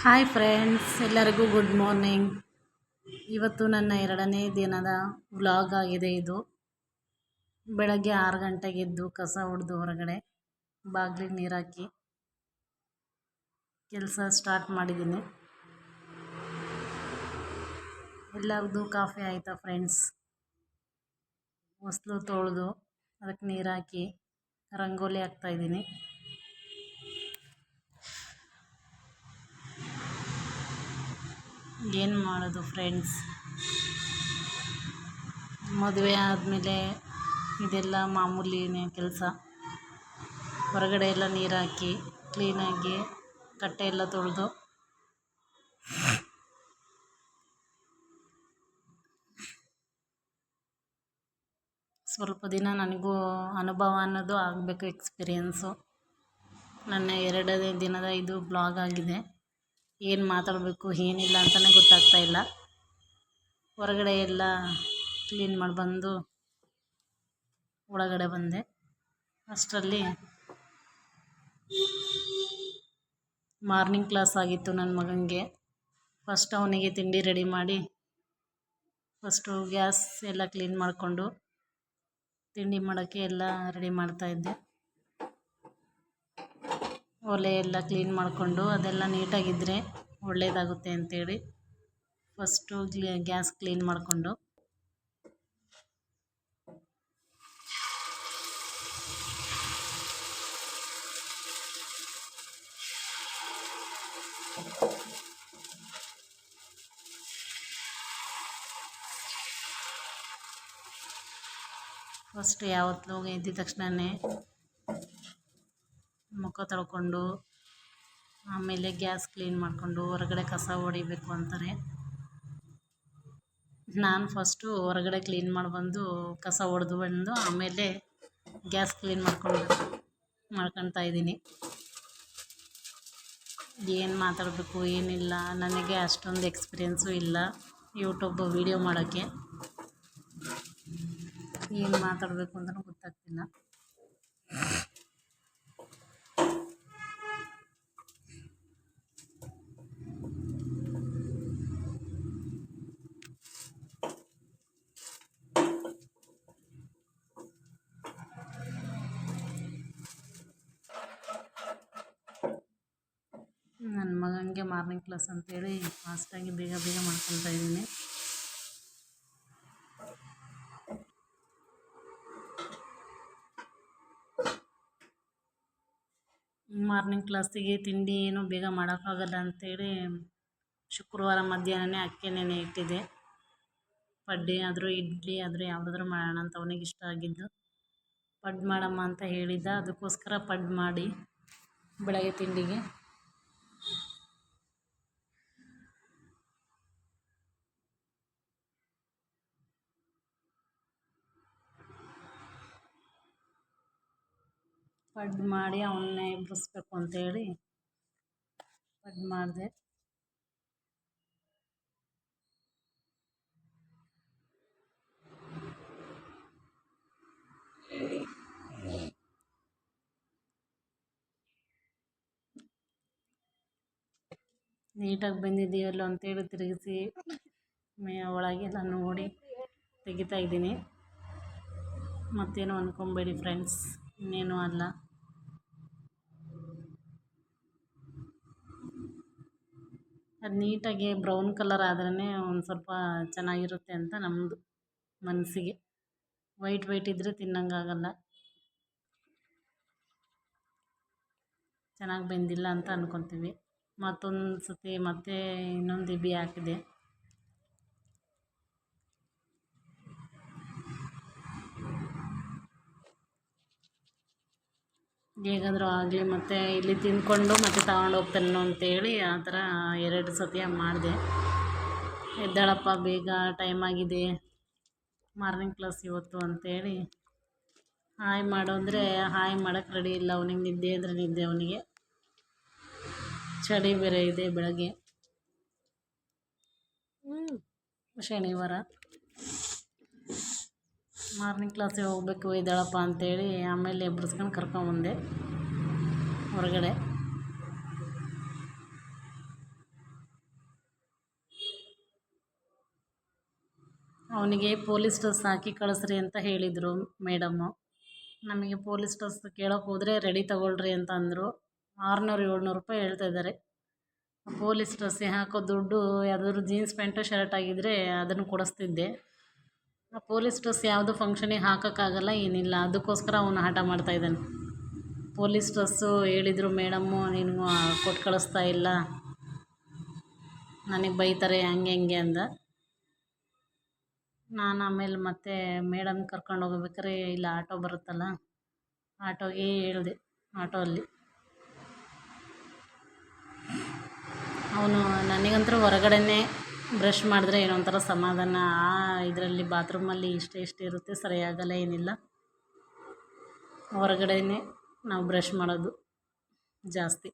Hi friends ಎಲ್ಲರಿಗೂ good morning ಇವತ್ತು ನನ್ನ ಎರಡನೇ ದಿನದ ವ್ಲಾಗ್ ಆಗಿದೆ ಇದು. ಬೆಳಗ್ಗೆ ಆರು ಗಂಟೆಗೆ ಎದ್ದು ಕಸ ಹೊಡೆದು ಹೊರಗಡೆ ಬಾಗಿಲಿಗೆ ನೀರಾಕಿ ಕೆಲಸ ಸ್ಟಾರ್ಟ್ ಮಾಡಿದ್ದೀನಿ. ಎಲ್ಲರದ್ದು ಕಾಫಿ ಆಯಿತಾ ಫ್ರೆಂಡ್ಸ್ ಹೊಸ್ಲು ತೊಳೆದು ಅದಕ್ಕೆ ನೀರಾಕಿ ರಂಗೋಲಿ ಹಾಕ್ತಾಯಿದ್ದೀನಿ ಏನು ಮಾಡೋದು ಫ್ರೆಂಡ್ಸ್ ಮದುವೆ ಆದಮೇಲೆ ಇದೆಲ್ಲ ಮಾಮೂಲಿನೇ ಕೆಲಸ. ಹೊರಗಡೆ ಎಲ್ಲ ನೀರು ಹಾಕಿ ಕ್ಲೀನಾಗಿ ಕಟ್ಟೆ ಎಲ್ಲ ತೊಳೆದು. ಸ್ವಲ್ಪ ದಿನ ನನಗೂ ಅನುಭವ ಅನ್ನೋದು ಆಗಬೇಕು ಎಕ್ಸ್ಪೀರಿಯೆನ್ಸು ನನ್ನ ಎರಡನೇ ದಿನದ ಇದು ಬ್ಲಾಗ್ ಆಗಿದೆ. ಏನು ಮಾತಾಡಬೇಕು, ಏನಿಲ್ಲ ಅಂತಲೇ ಗೊತ್ತಾಗ್ತಾ ಇಲ್ಲ. ಹೊರಗಡೆ ಎಲ್ಲ ಕ್ಲೀನ್ ಮಾಡಿ ಬಂದು ಒಳಗಡೆ ಬಂದೆ. ಅಷ್ಟರಲ್ಲಿ ಮಾರ್ನಿಂಗ್ ಕ್ಲಾಸ್ ಆಗಿತ್ತು ನನ್ನ ಮಗನಿಗೆ. ಫಸ್ಟ್ ಅವನಿಗೆ ತಿಂಡಿ ರೆಡಿ ಮಾಡಿ ಫಸ್ಟು ಗ್ಯಾಸ್ ಎಲ್ಲ ಕ್ಲೀನ್ ಮಾಡಿಕೊಂಡು ತಿಂಡಿ ಮಾಡೋಕ್ಕೆ ಎಲ್ಲ ರೆಡಿ ಮಾಡ್ತಾಯಿದ್ದೆ ಒಲೆ ಎಲ್ಲ ಕ್ಲೀನ್ ಮಾಡಿಕೊಂಡು ಅದೆಲ್ಲ ನೀಟಾಗಿದ್ದರೆ ಒಳ್ಳೆಯದಾಗುತ್ತೆ ಅಂತೇಳಿ ಫಸ್ಟು ಗ್ಯಾಸ್ ಕ್ಲೀನ್ ಮಾಡಿಕೊಂಡು. ಫಸ್ಟ್ ಯಾವತ್ತೂ ಎದ್ದಿದ ತಕ್ಷಣವೇ ಮುಖ ತೊಳ್ಕೊಂಡು, ಆಮೇಲೆ ಗ್ಯಾಸ್ ಕ್ಲೀನ್ ಮಾಡಿಕೊಂಡು ಹೊರಗಡೆ ಕಸ ಹೊಡಿಬೇಕು ಅಂತಾರೆ. ನಾನು ಫಸ್ಟು ಹೊರಗಡೆ ಕ್ಲೀನ್ ಮಾಡಿ ಬಂದು ಕಸ ಹೊಡೆದು ಬಂದು ಆಮೇಲೆ ಗ್ಯಾಸ್ ಕ್ಲೀನ್ ಮಾಡ್ಕೊಂಡು ಮಾಡ್ಕೊತಾ ಇದ್ದೀನಿ. ಏನು ಮಾತಾಡಬೇಕು, ಏನಿಲ್ಲ. ನನಗೆ ಅಷ್ಟೊಂದು ಎಕ್ಸ್ಪೀರಿಯೆನ್ಸು ಇಲ್ಲ ಯೂಟ್ಯೂಬ್ ವೀಡಿಯೋ ಮಾಡೋಕ್ಕೆ. ಏನು ಮಾತಾಡಬೇಕು ಅಂತಲೂ ಗೊತ್ತಾಗ್ತಿಲ್ಲ. ನನ್ನ ಮಗನಿಗೆ ಮಾರ್ನಿಂಗ್ ಕ್ಲಾಸ್ ಅಂತೇಳಿ ಫಾಸ್ಟಾಗಿ ಬೇಗ ಬೇಗ ಮಾಡ್ಕೊತಾ ಇದ್ದೀನಿ. ಮಾರ್ನಿಂಗ್ ಕ್ಲಾಸಿಗೆ ತಿಂಡಿ ಏನು ಬೇಗ ಮಾಡೋಕ್ಕಾಗಲ್ಲ ಅಂಥೇಳಿ ಶುಕ್ರವಾರ ಮಧ್ಯಾಹ್ನನೇ ಅಕ್ಕಿ ನೆನೆ ಇಟ್ಟಿದ್ದೆ. ಪಡ್ಡೆ ಆದರೂ ಇಡ್ಲಿ ಆದರೂ ಯಾವುದಾದ್ರೂ ಮಾಡೋಣ ಅಂತ ಅವನಿಗೆ ಇಷ್ಟ ಆಗಿದ್ದು. ಪಡ್ ಮಾಡಮ್ಮ ಅಂತ ಹೇಳಿದ್ದ. ಅದಕ್ಕೋಸ್ಕರ ಪಡ್ ಮಾಡಿ ಬೆಳಗ್ಗೆ ತಿಂಡಿಗೆ. ಪಡ್ಡು ಮಾಡಿ ಅವನ್ನ ಎಬ್ಬಿಸ್ಬೇಕು ಅಂತೇಳಿ ಪಡ್ಡು ಮಾಡಿದೆ. ನೀಟಾಗಿ ಬಂದಿದೆಯಲ್ಲ ಅಂತೇಳಿ ತಿರುಗಿಸಿ ಮೇ ಒಳಗೆಲ್ಲ ನೋಡಿ ತೆಗಿತಾ ಇದ್ದೀನಿ. ಮತ್ತೇನು ಅಂದ್ಕೊಬೇಡಿ ಫ್ರೆಂಡ್ಸ್, ಇನ್ನೇನು ಅಲ್ಲ. ಅದು ನೀಟಾಗಿ ಬ್ರೌನ್ ಕಲರ್ ಆದ್ರೇ ಒಂದು ಸ್ವಲ್ಪ ಚೆನ್ನಾಗಿರುತ್ತೆ ಅಂತ ನಮ್ಮದು ಮನಸ್ಸಿಗೆ. ವೈಟ್ ವೈಟ್ ಇದ್ದರೆ ತಿನ್ನಂಗಾಗಲ್ಲ ಚೆನ್ನಾಗಿ ಬೆಂದಿಲ್ಲ ಅಂತ ಅಂದ್ಕೊತೀವಿ ಮತ್ತೊಂದು ಸರ್ತಿ ಮತ್ತೆ ಇನ್ನೊಂದು ಇಬಿ ಹಾಕಿದೆ. ಹೇಗಾದರೂ ಆಗಲಿ, ಮತ್ತು ಇಲ್ಲಿ ತಿಂದ್ಕೊಂಡು ಮತ್ತೆ ತಗೊಂಡು ಹೋಗ್ತಾನೋ ಅಂತೇಳಿ ಆ ಥರ ಎರಡು ಸತಿ ಮಾಡಿದೆ. ಎದ್ದಾಳಪ್ಪ, ಬೇಗ ಟೈಮ್ ಆಗಿದೆ. ಮಾರ್ನಿಂಗ್ ಕ್ಲಾಸ್ ಇವತ್ತು ಅಂತೇಳಿ ಹಾಯ್ ಮಾಡು ಅಂದರೆ ಹಾಯ್ ಮಾಡೋಕ್ಕೆ ರೆಡಿ ಇಲ್ಲ. ಅವನಿಗೆ ನಿದ್ದೆ ಅಂದರೆ ನಿದ್ದೆ ಅವನಿಗೆ. ಚಳಿ ಬೇರೆ ಇದೆ ಬೆಳಗ್ಗೆ. ಶನಿವಾರ. ಮಾರ್ನಿಂಗ್ ಕ್ಲಾಸಿಗೆ ಹೋಗ್ಬೇಕು, ಇದ್ದಾಳಪ್ಪ ಅಂತೇಳಿ ಆಮೇಲೆ ಬಿಡಿಸ್ಕೊಂಡು ಕರ್ಕೊಂಬಂದೆ ಹೊರಗಡೆ. ಅವನಿಗೆ ಪೊಲೀಸ್ ಡ್ರೆಸ್ ಹಾಕಿ ಕಳಿಸ್ರಿ ಅಂತ ಹೇಳಿದರು ಮೇಡಮ್ಮು ನಮಗೆ ಪೊಲೀಸ್ ಡ್ರೆಸ್ ಕೇಳೋಕೆ ಹೋದರೆ ರೆಡಿ ತೊಗೊಳ್ರಿ ಅಂತ ಅಂದರು. ಆರುನೂರು, ಏಳ್ನೂರು ರೂಪಾಯಿ ಹೇಳ್ತಾ ಇದ್ದಾರೆ. ಪೊಲೀಸ್ ಡ್ರೆಸ್ಸಿಗೆ ಹಾಕೋ ದುಡ್ಡು, ಯಾವ್ದಾದ್ರು ಜೀನ್ಸ್ ಪ್ಯಾಂಟು, ಶರ್ಟ್ ಆಗಿದ್ದರೆ ಅದನ್ನು ಕೊಡಿಸ್ತಿದ್ದೆ. ಆ ಪೊಲೀಸ್ ಡ್ರೆಸ್ ಯಾವುದು ಫಂಕ್ಷನಿಗೆ ಹಾಕೋಕ್ಕಾಗಲ್ಲ, ಏನಿಲ್ಲ. ಅದಕ್ಕೋಸ್ಕರ ಅವನು ಹಠ ಮಾಡ್ತಾಯಿದ್ದಾನೆ ಪೊಲೀಸ್ ಡ್ರೆಸ್ಸು ಹೇಳಿದರು ಮೇಡಮ್ಮು ನೀನು ಕೊಟ್ಟು ಕಳಿಸ್ತಾ ಇಲ್ಲ. ನನಗೆ ಬೈತಾರೆ, ಹಂಗೆ, ಹೆಂಗೆ ಅಂದ ನಾನು ಆಮೇಲೆ ಮತ್ತೆ ಮೇಡಮ್ ಕರ್ಕೊಂಡು ಹೋಗ್ಬೇಕಾರೆ ಇಲ್ಲ, ಆಟೋ ಬರುತ್ತಲ್ಲ? ಆಟೋಗೆ ಹೇಳಿದೆ ಆಟೋ ಅಲ್ಲಿ ಅವನು ನನಗಂತೂ ಹೊರಗಡೆನೇ ಬ್ರಷ್ ಮಾಡಿದ್ರೆ ಏನೋ ಒಂಥರ ಸಮಾಧಾನ. ಆ ಇದರಲ್ಲಿ ಬಾತ್ರೂಮಲ್ಲಿ ಇಷ್ಟೇ ಇಷ್ಟೇ ಇರುತ್ತೆ, ಸರಿಯಾಗಲ್ಲ, ಏನಿಲ್ಲ. ಹೊರಗಡೆನೇ ನಾವು ಬ್ರಷ್ ಮಾಡೋದು ಜಾಸ್ತಿ.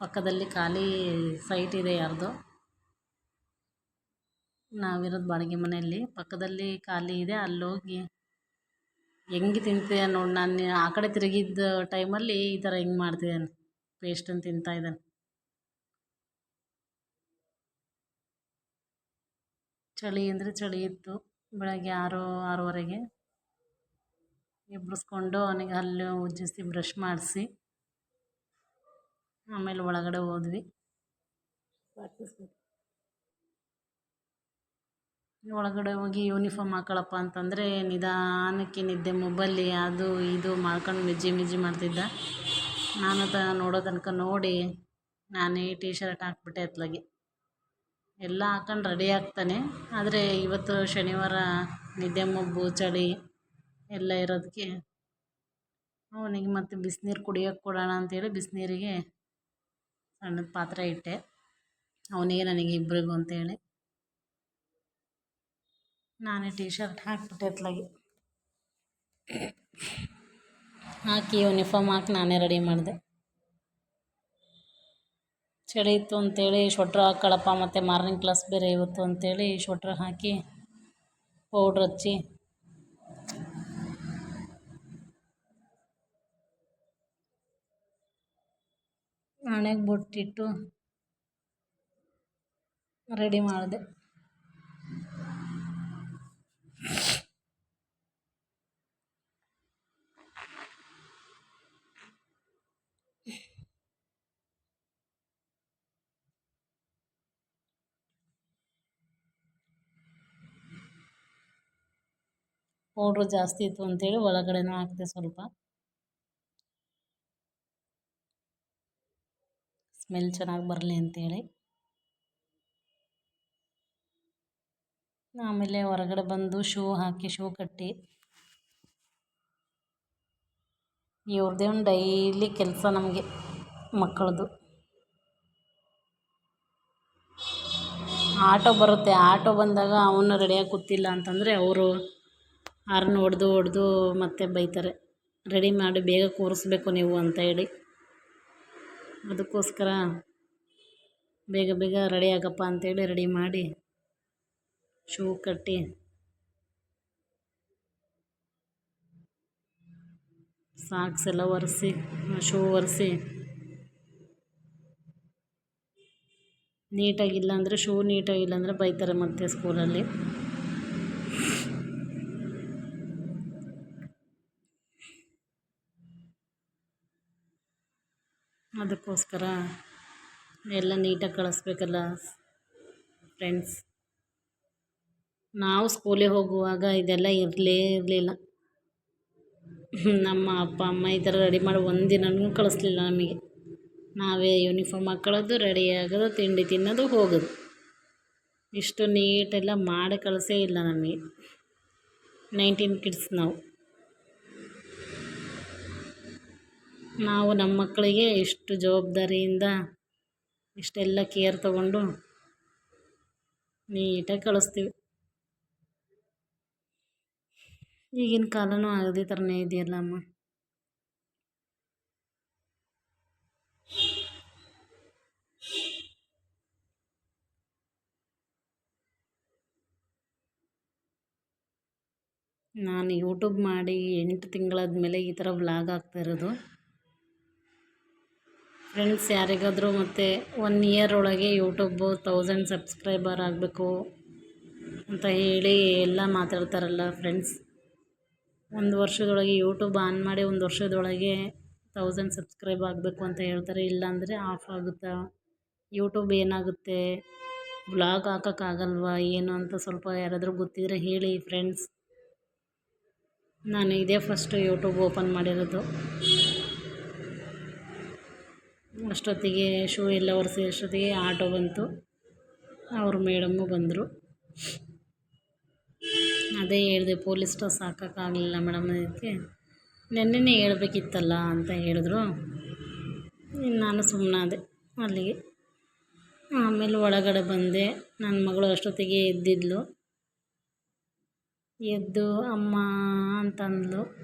ಪಕ್ಕದಲ್ಲಿ ಖಾಲಿ ಸೈಟ್ ಇದೆ ಯಾರ್ದು. ನಾವಿರೋದು ಬಾಡಿಗೆ ಮನೆಯಲ್ಲಿ. ಪಕ್ಕದಲ್ಲಿ ಖಾಲಿ ಇದೆ, ಅಲ್ಲೋಗಿ ಹೆಂಗೆ ತಿಂತೀಯ ನೋಡಿ ನಾನು ಆ ಕಡೆ ತಿರುಗಿದ್ದ ಟೈಮಲ್ಲಿ ಈ ಥರ ಹೆಂಗೆ ಮಾಡ್ತಿದ್ದಾನೆ. ಪೇಸ್ಟನ್ನು ತಿಂತಾಯಿದ್ದಾನೆ ಚಳಿ ಅಂದರೆ ಚಳಿ ಇತ್ತು. ಬೆಳಗ್ಗೆ ಆರು, ಆರೂವರೆಗೆ ಎಬ್ಬಿಸ್ಕೊಂಡು ಅವನಿಗೆ ಹಲ್ಲು ಉಜ್ಜಿಸಿ ಬ್ರಷ್ ಮಾಡಿಸಿ ಆಮೇಲೆ ಒಳಗಡೆ ಹೋದ್ವಿ. ಒಳಗಡೆ ಹೋಗಿ ಯೂನಿಫಾರ್ಮ್ ಹಾಕೊಳಪ್ಪ ಅಂತಂದರೆ ನಿಧಾನಕ್ಕೆ ನಿದ್ದೆ ಮೊಬೈಲಿ ಅದು ಇದು ಮಾಡ್ಕೊಂಡು ಮಿಜ್ಜಿ ಮಿಜ್ಜಿ ಮಾಡ್ತಿದ್ದ. ನಾನು ತ ನೋಡೋ ತನಕ ನೋಡಿ ನಾನೇ ಟೀ ಶರ್ಟ್ ಹಾಕ್ಬಿಟ್ಟೆ ಅತ್ಲಾಗೆ ಎಲ್ಲ ಹಾಕೊಂಡು ರೆಡಿ ಆಗ್ತಾನೆ. ಆದರೆ ಇವತ್ತು ಶನಿವಾರ ನಿದ್ದೆ ಮಬ್ಬು, ಚಳಿ ಎಲ್ಲ ಇರೋದಕ್ಕೆ ಅವನಿಗೆ ಮತ್ತು ಬಿಸಿನೀರು ಕುಡಿಯೋಕ್ಕೆ ಕೊಡೋಣ ಅಂತೇಳಿ ಬಿಸಿನೀರಿಗೆ ಸಣ್ಣದ ಪಾತ್ರೆ ಇಟ್ಟೆ. ಅವನಿಗೆ, ನನಗೆ ಇಬ್ಬರಿಗೂ ಅಂತೇಳಿ. ನಾನೇ ಟೀ ಶರ್ಟ್ ಹಾಕ್ಬಿಟ್ಟೆ ಅತ್ಲಾಗೆ ಹಾಕಿ ಯೂನಿಫಾರ್ಮ್ ಹಾಕಿ ನಾನೇ ರೆಡಿ ಮಾಡಿದೆ. ಚಳಿ ಇತ್ತು ಅಂತೇಳಿ ಶೊಟ್ರ್ ಹಾಕ್ಕೊಳಪ್ಪ ಮತ್ತು ಮಾರ್ನಿಂಗ್ ಕ್ಲಾಸ್ ಬೇರೆ ಇವತ್ತು ಅಂತೇಳಿ ಶೊಟ್ರ್ ಹಾಕಿ ಪೌಡ್ರ್ ಹಚ್ಚಿ. ಹಣೆಗೆ ಬೊಟ್ಟಿಟ್ಟು ರೆಡಿ ಮಾಡಿದೆ. ಪೌಡ್ರು ಜಾಸ್ತಿ ಇತ್ತು ಅಂತೇಳಿ ಒಳಗಡೆನೂ ಹಾಕಿದೆ ಸ್ವಲ್ಪ. ಸ್ಮೆಲ್ ಚೆನ್ನಾಗಿ ಬರಲಿ ಅಂತೇಳಿ. ಆಮೇಲೆ ಹೊರಗಡೆ ಬಂದು ಶೂ ಹಾಕಿ, ಶೂ ಕಟ್ಟಿ. ಇವ್ರದ್ದೇ ಒಂದು ಡೈಲಿ ಕೆಲಸ ನಮಗೆ, ಮಕ್ಕಳದು. ಆಟೋ ಬರುತ್ತೆ. ಆಟೋ ಬಂದಾಗ ಅವನು ರೆಡಿಯಾಗಿ ಕೂತಿಲ್ಲ ಅಂತಂದರೆ ಅವರು ಹಾರ್ನ್ ಹೊಡ್ದು ಹೊಡೆದು ಮತ್ತೆ ಬೈತಾರೆ. ರೆಡಿ ಮಾಡಿ ಬೇಗ ಕೂರಿಸ್ಬೇಕು ನೀವು ಅಂತ ಹೇಳಿ. ಅದಕ್ಕೋಸ್ಕರ ಬೇಗ ಬೇಗ ರೆಡಿ ಆಗಪ್ಪ ಅಂತೇಳಿ ರೆಡಿ ಮಾಡಿ ಶೂ ಕಟ್ಟಿ ಸಾಕ್ಸ್ ಎಲ್ಲ ಒರೆಸಿ, ಶೂ ಒರೆಸಿ. ನೀಟಾಗಿಲ್ಲ ಅಂದರೆ ಶೂ ನೀಟಾಗಿಲ್ಲ ಅಂದರೆ ಬೈತಾರೆ ಮತ್ತೆ ಸ್ಕೂಲಲ್ಲಿ ಅದಕ್ಕೋಸ್ಕರ ಎಲ್ಲ ನೀಟಾಗಿ ಕಳಿಸ್ಬೇಕಲ್ಲ ಫ್ರೆಂಡ್ಸ್. ನಾವು ಸ್ಕೂಲಿಗೆ ಹೋಗುವಾಗ ಇದೆಲ್ಲ ಇರಲೇ ಇರಲಿಲ್ಲ. ನಮ್ಮ ಅಪ್ಪ, ಅಮ್ಮ ಈ ಥರ ರೆಡಿ ಮಾಡಿ ಒಂದಿನೂ ಕಳಿಸ್ಲಿಲ್ಲ ನಮಗೆ. ನಾವೇ ಯೂನಿಫಾರ್ಮ್ ಹಾಕ್ಕೊಳ್ಳೋದು ರೆಡಿ ಆಗೋದು, ತಿಂಡಿ ತಿನ್ನೋದು, ಹೋಗೋದು. ಇಷ್ಟು ನೀಟೆಲ್ಲ ಮಾಡಿ ಕಳಿಸೇ ಇಲ್ಲ ನಮಗೆ. ನೈನ್ಟೀನ್ ಕಿಡ್ಸ್ ನಾವು. ನಾವು ನಮ್ಮ ಮಕ್ಕಳಿಗೆ ಇಷ್ಟು ಜವಾಬ್ದಾರಿಯಿಂದ ಇಷ್ಟೆಲ್ಲ ಕೇರ್ ತಗೊಂಡು ನೀಟಾಗಿ ಕಳಿಸ್ತೀವಿ. ಈಗಿನ ಕಾಲನೂ ಅದೇ ಥರನೇ ಇದೆಯಲ್ಲ ಅಮ್ಮ? ನಾನು ಯೂಟ್ಯೂಬ್ ಮಾಡಿ ಎಂಟು ತಿಂಗಳಾದ ಮೇಲೆ ಈ ಥರ ವ್ಲಾಗ್ ಆಗ್ತಾ ಇರೋದು. ಫ್ರೆಂಡ್ಸ್ ಯಾರಿಗಾದರೂ ಮತ್ತು ಒನ್ ಇಯರ್ ಒಳಗೆ ಯೂಟ್ಯೂಬು ತೌಸಂಡ್ ಸಬ್ಸ್ಕ್ರೈಬರ್ ಆಗಬೇಕು ಅಂತ ಹೇಳಿ ಎಲ್ಲ ಮಾತಾಡ್ತಾರಲ್ಲ ಫ್ರೆಂಡ್ಸ್ ಒಂದು ವರ್ಷದೊಳಗೆ ಯೂಟ್ಯೂಬ್ ಆನ್ ಮಾಡಿ ಒಂದು ವರ್ಷದೊಳಗೆ ತೌಸಂಡ್ ಸಬ್ಸ್ಕ್ರೈಬ್ ಆಗಬೇಕು ಅಂತ ಹೇಳ್ತಾರೆ. ಇಲ್ಲಾಂದರೆ ಆಫ್ ಆಗುತ್ತಾ? ಯೂಟ್ಯೂಬ್ ಏನಾಗುತ್ತೆ? ಬ್ಲಾಗ್ ಹಾಕೋಕ್ಕಾಗಲ್ವಾ ಏನು ಅಂತ ಸ್ವಲ್ಪ ಯಾರಾದರೂ ಗೊತ್ತಿದ್ರೆ ಹೇಳಿ ಫ್ರೆಂಡ್ಸ್ ನಾನು ಇದೇ ಫಸ್ಟು ಯೂಟ್ಯೂಬ್ ಓಪನ್ ಮಾಡಿರೋದು. ಅಷ್ಟೊತ್ತಿಗೆ ಶೂ ಎಲ್ಲ ಒರೆಸಿ, ಅಷ್ಟೊತ್ತಿಗೆ ಆಟೋ ಬಂತು. ಅವ್ರ ಮೇಡಮ್ಮು ಬಂದರು. ಅದೇ ಹೇಳಿದೆ, ಪೊಲೀಸ್ ಸ್ಟೇಷನ್ ಹಾಕೋಕ್ಕಾಗಲಿಲ್ಲ ಮೇಡಮ್ ಅದಕ್ಕೆ ನೆನ್ನೆನೇ ಹೇಳ್ಬೇಕಿತ್ತಲ್ಲ ಅಂತ ಹೇಳಿದ್ರು. ನಾನು ಸುಮ್ಮನಾದೆ ಅಲ್ಲಿಗೆ. ಆಮೇಲೆ ಒಳಗಡೆ ಬಂದೆ. ನನ್ನ ಮಗಳು ಅಷ್ಟೊತ್ತಿಗೆ ಎದ್ದಿದ್ಲು. ಎದ್ದು ಅಮ್ಮ ಅಂತಂದ್ಲು.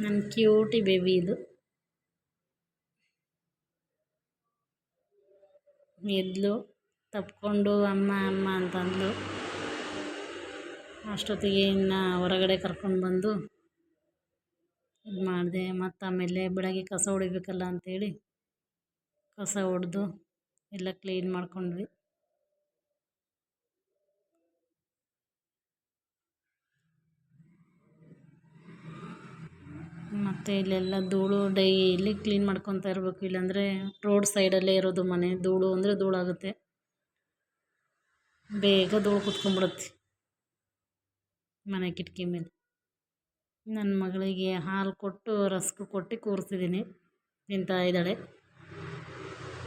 ನನ್ನ ಕ್ಯೂಟಿ ಬೇಬಿ ಇದು. ಎದ್ಲು ತಪ್ಕೊಂಡು ಅಮ್ಮ ಅಮ್ಮ ಅಂತ ಅಂದಳು ಅಷ್ಟೊತ್ತಿಗೆ ಇನ್ನು ಹೊರಗಡೆ ಕರ್ಕೊಂಡು ಬಂದು ಇದು ಮಾಡಿದೆ. ಮತ್ತು ಆಮೇಲೆ ಬೆಳಗ್ಗೆ ಕಸ ಹೊಡಿಬೇಕಲ್ಲ ಅಂತೇಳಿ ಕಸ ಹೊಡೆದು ಎಲ್ಲ ಕ್ಲೀನ್ ಮಾಡ್ಕೊಂಡ್ವಿ. ಮತ್ತು ಇಲ್ಲೆಲ್ಲ ಧೂಳು ಡೈಲಿ ಕ್ಲೀನ್ ಮಾಡ್ಕೊತಾ ಇರಬೇಕು. ಇಲ್ಲಾಂದರೆ ರೋಡ್ ಸೈಡಲ್ಲೇ ಇರೋದು ಮನೆ. ಧೂಳು ಅಂದರೆ ಧೂಳಾಗುತ್ತೆ ಬೇಗ ಧೂಳು ಕುತ್ಕೊಂಡ್ಬಿಡುತ್ತೆ ಮನೆ ಕಿಟಕಿ ಮೇಲೆ. ನನ್ನ ಮಗಳಿಗೆ ಹಾಲು ಕೊಟ್ಟು, ರಸ್ಕ್ ಕೊಟ್ಟು ಕೂರಿಸಿದ್ದೀನಿ. ತಿಂತಾ ಇದ್ದಾಳೆ.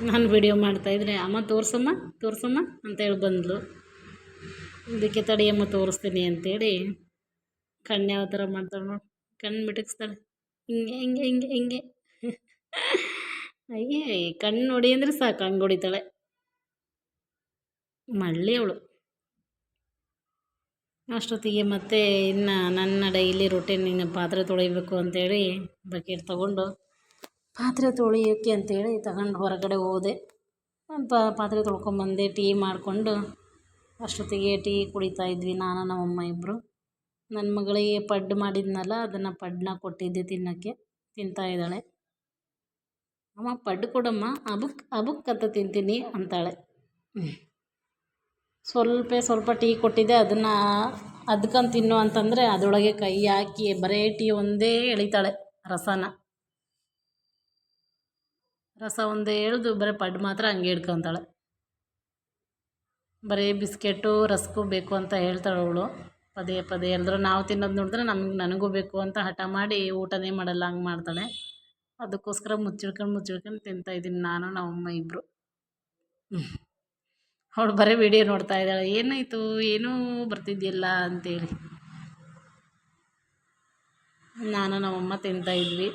ನಾನು ವಿಡಿಯೋ ಮಾಡ್ತಾಯಿದ್ರೆ ಅಮ್ಮ ತೋರಿಸಮ್ಮ ತೋರಿಸಮ್ಮ ಅಂತೇಳಿ ಬಂದಳು ಇದಕ್ಕೆ ತಡಿಯಮ್ಮ, ತೋರಿಸ್ತೀನಿ ಅಂತೇಳಿ ಕಣ್ಣು ಯಾವ ಥರ ಮಾಡ್ತಾಳೆ ನೋಡಿ. ಕಣ್ಣು ಮಿಟುಕಿಸ್ತಾಳೆ. ಹಿಂಗೆ ಹಿಂಗೆ ಹಿಂಗೆ ಹಿಂಗೆ. ಅಯ್ಯೇ ಕಣ್ಣು ಹೊಡಿ ಅಂದರೆ ಸಾಕು, ಹಂಗೆ ಹೊಡಿತಾಳೆ. ಮಳ್ಳಿ ಅವಳು. ಅಷ್ಟೊತ್ತಿಗೆ ಮತ್ತೆ ಇನ್ನು ನನ್ನ ಡೈಲಿ ರೊಟೀನ್ ಇನ್ನು ಪಾತ್ರೆ ತೊಳಿಬೇಕು ಅಂತೇಳಿ ಬಕೆಟ್ ತೊಗೊಂಡು ಪಾತ್ರೆ ತೊಳಿಯೋಕ್ಕೆ ಅಂತೇಳಿ ತಗೊಂಡು ಹೊರಗಡೆ ಹೋದೆ. ಪಾತ್ರೆ ತೊಳ್ಕೊಂಬಂದೆ, ಟೀ ಮಾಡಿಕೊಂಡು ಅಷ್ಟೊತ್ತಿಗೆ ಟೀ ಕುಡಿತಾ ಇದ್ವಿ, ನಾನು, ನಮ್ಮಮ್ಮ ಇಬ್ಬರು ನನ್ನ ಮಗಳಿಗೆ ಪಡ್ಡು ಮಾಡಿದ್ನಲ್ಲ, ಅದನ್ನು ಪಡ್ಡನ್ನ ಕೊಟ್ಟಿದ್ದೆ ತಿನ್ನೋಕ್ಕೆ. ತಿಂತಾ ಇದ್ದಾಳೆ. ಅಮ್ಮ ಪಡ್ಡು ಕೊಡಮ್ಮ ಅಬುಕ್ ಅಬುಕ್ ಅಂತ ತಿಂತೀನಿ ಅಂತಾಳೆ. ಸ್ವಲ್ಪ ಸ್ವಲ್ಪ ಟೀ ಕೊಟ್ಟಿದ್ದೆ, ಅದನ್ನು ಅದ್ಕಂಡು ತಿನ್ನು ಅಂತಂದರೆ ಅದರೊಳಗೆ ಕೈ ಹಾಕಿ ಬರೇ ಟೀ ಒಂದೇ ಎಳಿತಾಳೆ, ರಸನ. ರಸ ಒಂದೇ ಎಳೆದು ಬರೀ ಪಡ್ಡು ಮಾತ್ರ ಹಂಗೆ ಹಿಡ್ಕೊತಾಳೆ. ಬರೀ ಬಿಸ್ಕೆಟು, ರಸ್ಕು ಬೇಕು ಅಂತ ಹೇಳ್ತಾಳೆ ಅವಳು. ಪದೇ ಪದೇ ಎಲ್ಲರೂ ನಾವು ತಿನ್ನೋದು ನೋಡಿದ್ರೆ ನಮ್ಗೆ ನನಗೂ ಬೇಕು ಅಂತ ಹಠ ಮಾಡಿ ಊಟನೇ ಮಾಡಲ್ಲ, ಹಂಗೆ ಮಾಡ್ತಾಳೆ. ಅದಕ್ಕೋಸ್ಕರ ಮುಚ್ಚಿಡ್ಕೊಂಡು ಮುಚ್ಚಿಡ್ಕೊಂಡು ತಿಂತಾಯಿದ್ದೀನಿ ನಾನು ನಮ್ಮಮ್ಮ ಇಬ್ಬರು ಅವಳು ಬರೀ ವಿಡಿಯೋ ನೋಡ್ತಾ ಇದ್ದಾಳೆ. ಏನಾಯಿತು? ಏನೂ ಬರ್ತಿದ್ದಿಲ್ಲ ಅಂತೇಳಿ. ನಾನು ನಮ್ಮಮ್ಮ ತಿಂತಾಯಿದ್ವಿ